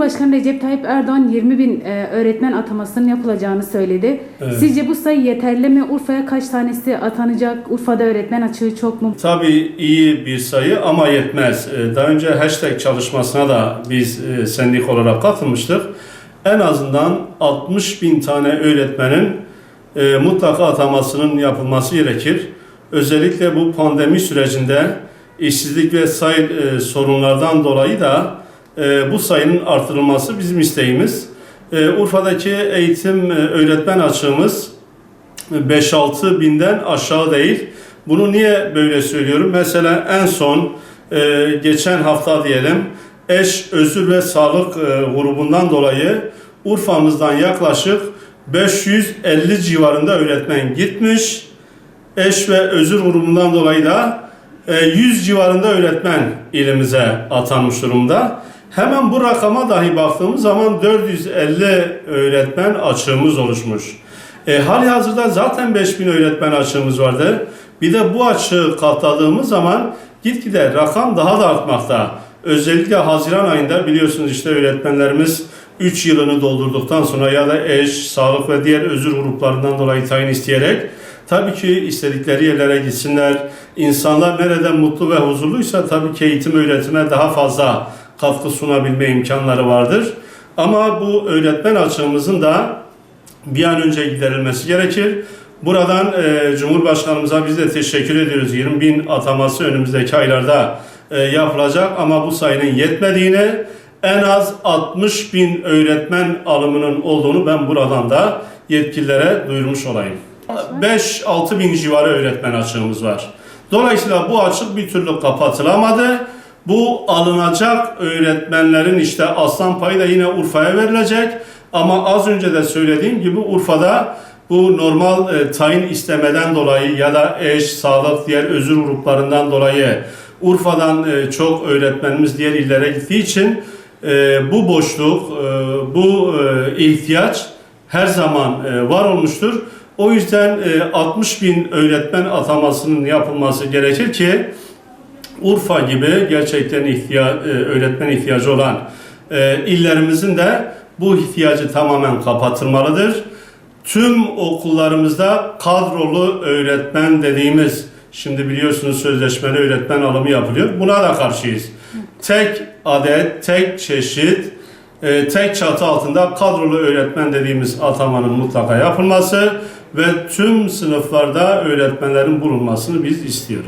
Başkan Recep Tayyip Erdoğan 20 bin e, öğretmen atamasının yapılacağını söyledi. Evet. Sizce bu sayı yeterli mi? Urfa'ya kaç tanesi atanacak? Urfa'da öğretmen açığı çok mu? Tabii iyi bir sayı ama yetmez. Ee, Daha önce hashtag çalışmasına da biz e, sendik olarak katılmıştık. En azından 60 bin tane öğretmenin e, mutlaka atamasının yapılması gerekir. Özellikle bu pandemi sürecinde işsizlik ve sayı e, sorunlardan dolayı da e, bu sayının artırılması bizim isteğimiz. E, Urfa'daki eğitim e, öğretmen açığımız 5-6 binden aşağı değil. Bunu niye böyle söylüyorum? Mesela en son e, geçen hafta diyelim eş, özür ve sağlık e, grubundan dolayı Urfa'mızdan yaklaşık 550 civarında öğretmen gitmiş. Eş ve özür grubundan dolayı da e, 100 civarında öğretmen ilimize atanmış durumda. Hemen bu rakama dahi baktığımız zaman 450 öğretmen açığımız oluşmuş. E, hali hazırda zaten 5000 öğretmen açığımız vardı. Bir de bu açığı katladığımız zaman gitgide rakam daha da artmakta. Özellikle Haziran ayında biliyorsunuz işte öğretmenlerimiz 3 yılını doldurduktan sonra ya da eş, sağlık ve diğer özür gruplarından dolayı tayin isteyerek tabii ki istedikleri yerlere gitsinler. İnsanlar nereden mutlu ve huzurluysa tabii ki eğitim öğretime daha fazla katkı sunabilme imkanları vardır. Ama bu öğretmen açığımızın da bir an önce giderilmesi gerekir. Buradan e, Cumhurbaşkanımıza biz de teşekkür ediyoruz. 20 bin ataması önümüzdeki aylarda e, yapılacak ama bu sayının yetmediğini en az 60 bin öğretmen alımının olduğunu ben buradan da yetkililere duyurmuş olayım. 5-6 bin civarı öğretmen açığımız var. Dolayısıyla bu açık bir türlü kapatılamadı. Bu alınacak öğretmenlerin işte aslan payı da yine Urfa'ya verilecek. Ama az önce de söylediğim gibi Urfa'da bu normal e, tayin istemeden dolayı ya da eş, sağlık, diğer özür gruplarından dolayı Urfa'dan e, çok öğretmenimiz diğer illere gittiği için e, bu boşluk, e, bu e, ihtiyaç her zaman e, var olmuştur. O yüzden e, 60 bin öğretmen atamasının yapılması gerekir ki Urfa gibi gerçekten ihtiya, e, öğretmen ihtiyacı olan e, illerimizin de bu ihtiyacı tamamen kapatılmalıdır. Tüm okullarımızda kadrolu öğretmen dediğimiz, şimdi biliyorsunuz sözleşmeli öğretmen alımı yapılıyor. Buna da karşıyız. Tek adet, tek çeşit, e, tek çatı altında kadrolu öğretmen dediğimiz atamanın mutlaka yapılması ve tüm sınıflarda öğretmenlerin bulunmasını biz istiyoruz.